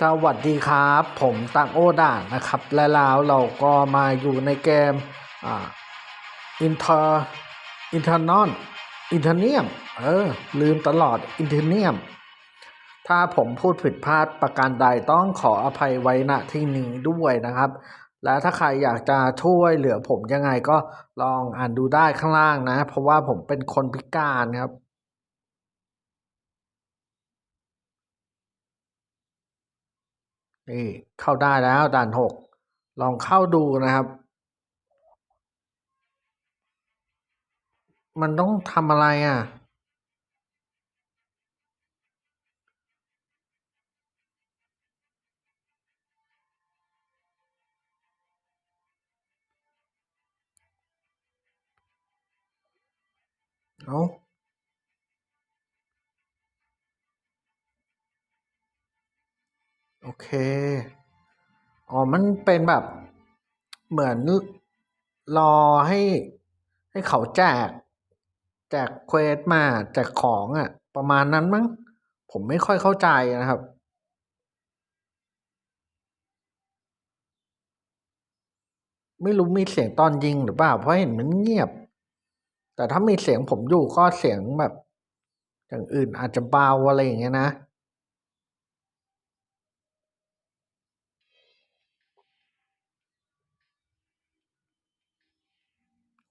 สวัสดีครับ ผมตังโอด่านนะครับ และแล้วเราก็มาอยู่ในเกมอ่าอินเทอร์อินเทอร์นอนอินเทอร์เนียมเออ ลืมตลอดอินเทอร์เนียม ถ้าผมพูดผิดพลาดประการใดต้องขออภัยไว้ณที่นี้ด้วยนะครับ และถ้าใครอยากจะช่วยเหลือผมยังไงก็ลองอ่านดูได้ข้างล่างนะ เพราะว่าผมเป็นคนพิการครับ นี่เข้าได้แล้วด่านหกลองเข้าดูนะครับ มันต้องทำอะไรอะ เอา เค อ๋อ มันเป็นแบบเหมือนรอให้ให้เขาแจก แจกเควสมาแจกของอะ ประมาณนั้นมั้ง ผมไม่ค่อยเข้าใจนะครับไม่รู้มีเสียงตอนยิงหรือเปล่า เพราะเห็นมันเงียบ แต่ถ้ามีเสียงผมอยู่ก็เสียงแบบ อย่างอื่นอาจจะเบาอะไรอย่างเงี้ยนะ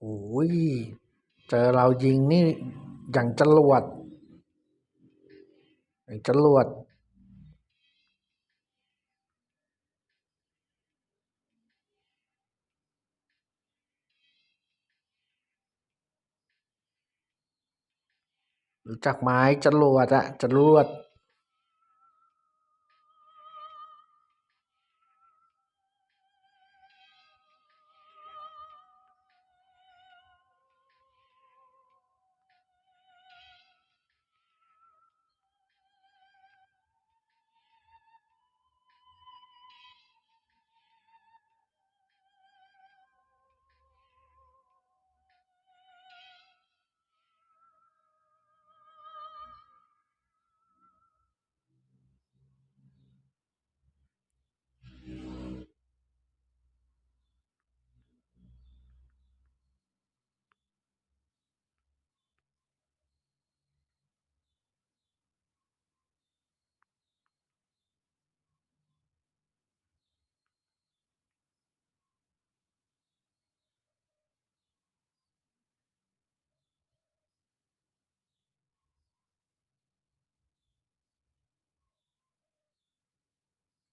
โอ้ย เจอเรายิงนี่อย่างจรวดอย่างจรวดรู้จักไม้จรวดอะจรวด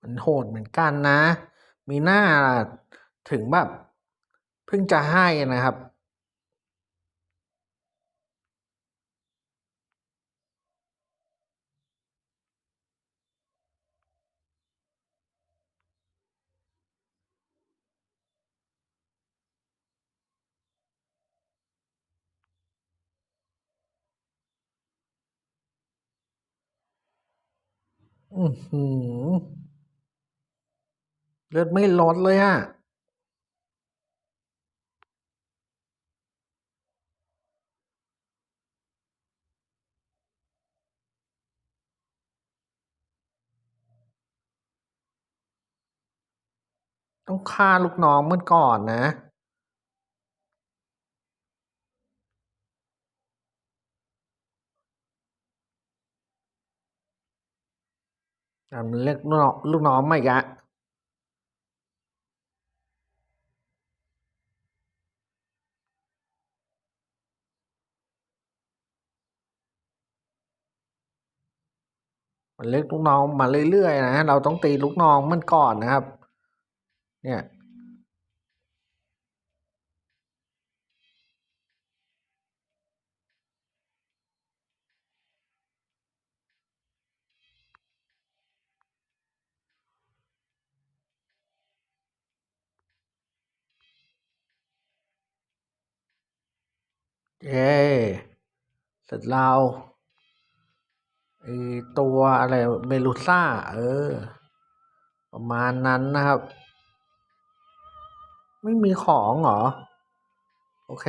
มันโหดเหมือนกันนะ มีหน้าถึงแบบเพิ่งจะให้นะครับอือหือ เลือดไม่ลดเลยอะต้องฆ่าลูกน้องเมันก่อนนะอะมันเรียกลูกน้องลูกน้องมาอีกะ มันเรียกลูกน้องมาเรื่อยๆนะเราต้องตีลูกน้องมันก่อนนะครับ เนี่ยเย้เสร็จแล้ว ตัวอะไรเมลูซ่า เออ ประมาณนั้นนะครับ ไม่มีของเหรอ โอเค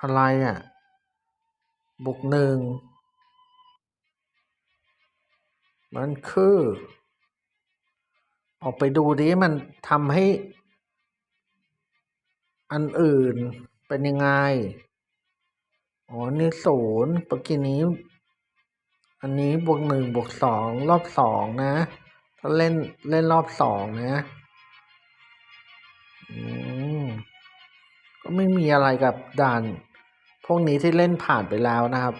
อะไรอะบุกหนึ่ง มันคือ ออกไปดูดิมันทำให้ อันอื่นเป็นยังไง อ๋อ นี่ศูนย์เมื่อกี้นี้ อันนี้บวกหนึ่งบวกสองรอบสองนะ ถ้าเล่นเล่นรอบสองนะ อืม ก็ไม่มีอะไรกับด่าน พวกนี้ที่เล่นผ่านไปแล้วนะครับ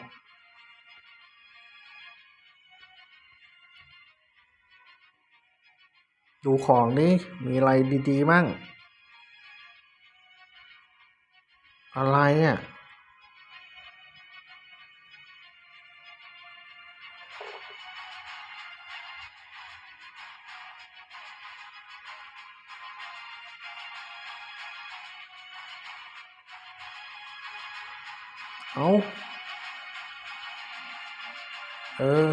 ดูของนี่มีอะไรดีๆมั่ง อะไรอะ เอาเออ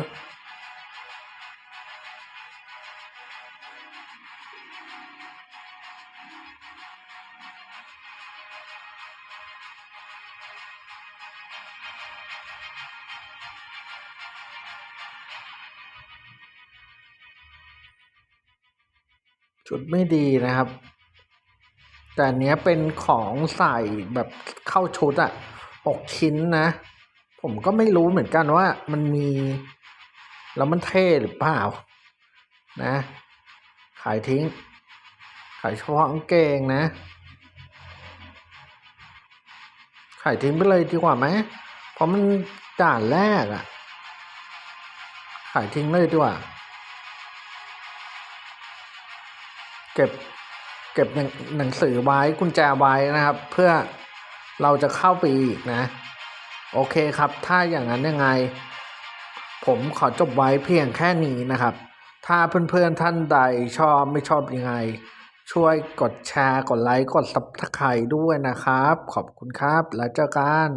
ชุดไม่ดีนะครับ แต่เนี้ยเป็นของใส่แบบเข้าชุดอะ กชิ้นนะ ผมก็ไม่รู้เหมือนกันว่ามันมี แล้วมันเท่หรือเปล่า นะ ขายทิ้ง ขายเฉพาะกางเกงนะ ขายทิ้งไปเลยดีกว่าไหมเพราะมันด่านแรกอะขายทิ้งเลยดีกว่า เก็บเก็บหนังหนังสือไว้กุญแจไว้นะครับ เพื่อ เราจะเข้าไปอีกนะ โอเคครับ ถ้าอย่างนั้นยังไง ผมขอจบไว้เพียงแค่นี้นะครับ ถ้าเพื่อนๆท่านใดชอบไม่ชอบยังไง ช่วยกดแชร์ กดไลค์ กดซับสไครต์ด้วยนะครับ ขอบคุณครับ แล้วเจอกัน